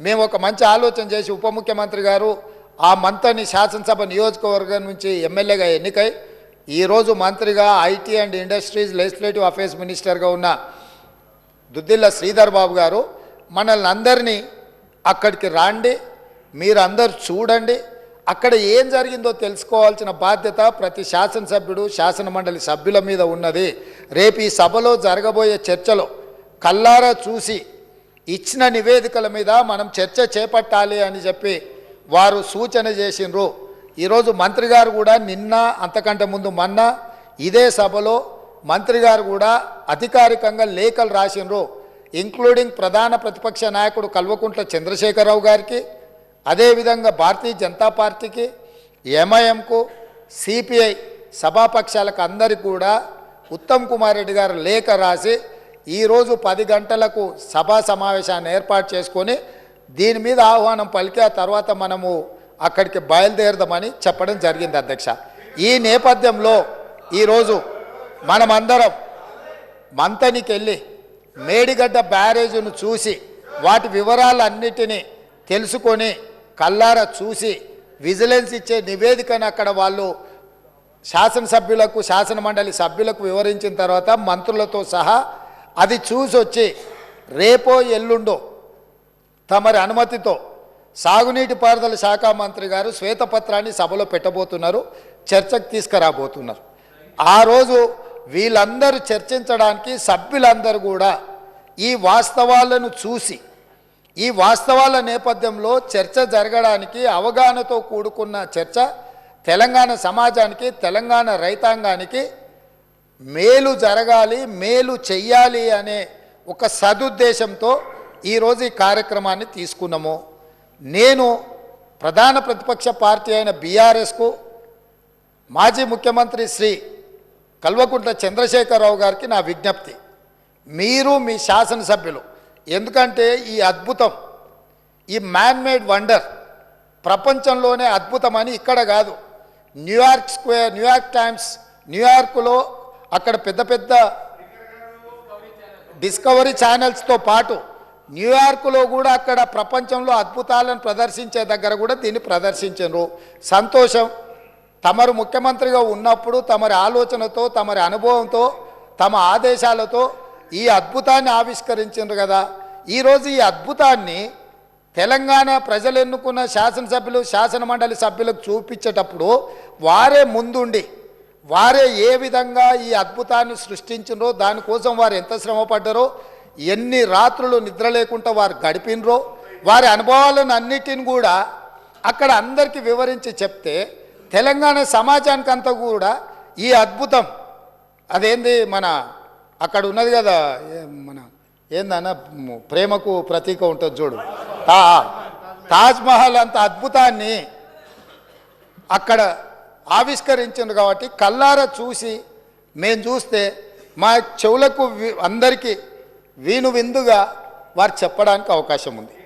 మేము ఒక మంచి ఆలోచన చేసి ఉప ముఖ్యమంత్రి గారు ఆ మంత్రిని శాసనసభ నియోజకవర్గం నుంచి ఎమ్మెల్యేగా ఎన్నికై ఈరోజు మంత్రిగా IT and industries legislative affairs మినిస్టర్గా ఉన్న దుద్దిల్ల శ్రీధర్ బాబు గారు మనల్ని అందరినీ అక్కడికి రాండి మీరందరు చూడండి అక్కడ ఏం జరిగిందో తెలుసుకోవాల్సిన బాధ్యత ప్రతి శాసనసభ్యుడు శాసన మండలి సభ్యుల మీద ఉన్నది. రేపు ఈ సభలో జరగబోయే చర్చలో కల్లారా చూసి ఇచ్చిన నివేదికల మీద మనం చర్చ చేపట్టాలి అని చెప్పి వారు సూచన చేసిండ్రు. ఈరోజు మంత్రి గారు కూడా నిన్న అంతకంటే ముందు మొన్న ఇదే సభలో మంత్రి గారు కూడా అధికారికంగా లేఖలు రాసిండ్రు. ఇంక్లూడింగ్ ప్రధాన ప్రతిపక్ష నాయకుడు కల్వకుంట్ల చంద్రశేఖరరావు గారికి అదేవిధంగా భారతీయ జనతా పార్టీకి ఎంఐఎంకు సిపిఐ సభాపక్షాలకు అందరికీ కూడా ఉత్తమ్ కుమార్ రెడ్డి గారు లేఖ రాసి ఈరోజు పది గంటలకు సభా సమావేశాన్ని ఏర్పాటు చేసుకొని దీని మీద ఆహ్వానం పలికి ఆ తర్వాత మనము అక్కడికి బయలుదేరదామని చెప్పడం జరిగింది అధ్యక్ష. ఈ నేపథ్యంలో ఈరోజు మనమందరం మంతనికి వెళ్ళి మేడిగడ్డ బ్యారేజును చూసి వాటి వివరాలన్నిటినీ తెలుసుకొని కల్లార చూసి విజిలెన్స్ ఇచ్చే నివేదికను అక్కడ వాళ్ళు శాసనసభ్యులకు శాసన మండలి సభ్యులకు వివరించిన తర్వాత మంత్రులతో సహా అది చూసి వచ్చి రేపో ఎల్లుండో తమరి అనుమతితో సాగునీటి పారుదల శాఖ మంత్రి గారు శ్వేతపత్రాన్ని సభలో పెట్టబోతున్నారు చర్చకు తీసుకురాబోతున్నారు. ఆ రోజు వీళ్ళందరూ చర్చించడానికి సభ్యులందరూ కూడా ఈ వాస్తవాలను చూసి ఈ వాస్తవాల నేపథ్యంలో చర్చ జరగడానికి అవగాహనతో కూడుకున్న చర్చ తెలంగాణ సమాజానికి తెలంగాణ రైతాంగానికి మేలు జరగాలి మేలు చెయ్యాలి అనే ఒక సదుద్దేశంతో ఈరోజు ఈ కార్యక్రమాన్ని తీసుకున్నాము. నేను ప్రధాన ప్రతిపక్ష పార్టీ అయిన బీఆర్ఎస్కు మాజీ ముఖ్యమంత్రి శ్రీ కల్వకుంట్ల చంద్రశేఖరరావు గారికి నా విజ్ఞప్తి. మీరు మీ శాసనసభ్యులు ఎందుకంటే ఈ అద్భుతం ఈ మ్యాన్ మేడ్ వండర్ ప్రపంచంలోనే అద్భుతమని ఇక్కడ కాదు. న్యూయార్క్ స్క్వేర్ న్యూయార్క్ టైమ్స్ న్యూయార్క్లో అక్కడ పెద్ద పెద్ద డిస్కవరీ ఛానల్స్తో పాటు న్యూయార్క్లో కూడా అక్కడ ప్రపంచంలో అద్భుతాలను ప్రదర్శించే దగ్గర కూడా దీన్ని ప్రదర్శించరు సంతోషం. తమరు ముఖ్యమంత్రిగా ఉన్నప్పుడు తమరి ఆలోచనతో తమరి అనుభవంతో తమ ఆదేశాలతో ఈ అద్భుతాన్ని ఆవిష్కరించారు కదా. ఈరోజు ఈ అద్భుతాన్ని తెలంగాణ ప్రజలు ఎన్నుకున్న శాసనసభ్యులు శాసన మండలి సభ్యులకు చూపించేటప్పుడు వారే ముందుండి వారే ఏ విధంగా ఈ అద్భుతాన్ని సృష్టించినరో దానికోసం వారు ఎంత శ్రమ పడ్డారో ఎన్ని రాత్రులు నిద్ర లేకుండా వారు గడిపినరో వారి అనుభవాలను అన్నిటిని కూడా అక్కడ అందరికీ వివరించి చెప్తే తెలంగాణ సమాజానికి అంతా కూడా ఈ అద్భుతం. అదేంది మన అక్కడ ఉన్నది కదా మన ఏందన్న ప్రేమకు ప్రతీక ఉంటుంది చూడు. తా తాజ్మహల్ అంత అద్భుతాన్ని అక్కడ ఆవిష్కరించింది కాబట్టి కల్లార చూసి మేము చూస్తే మా చెవులకు అందరికీ వీణు విందుగా వారు చెప్పడానికి అవకాశం ఉంది.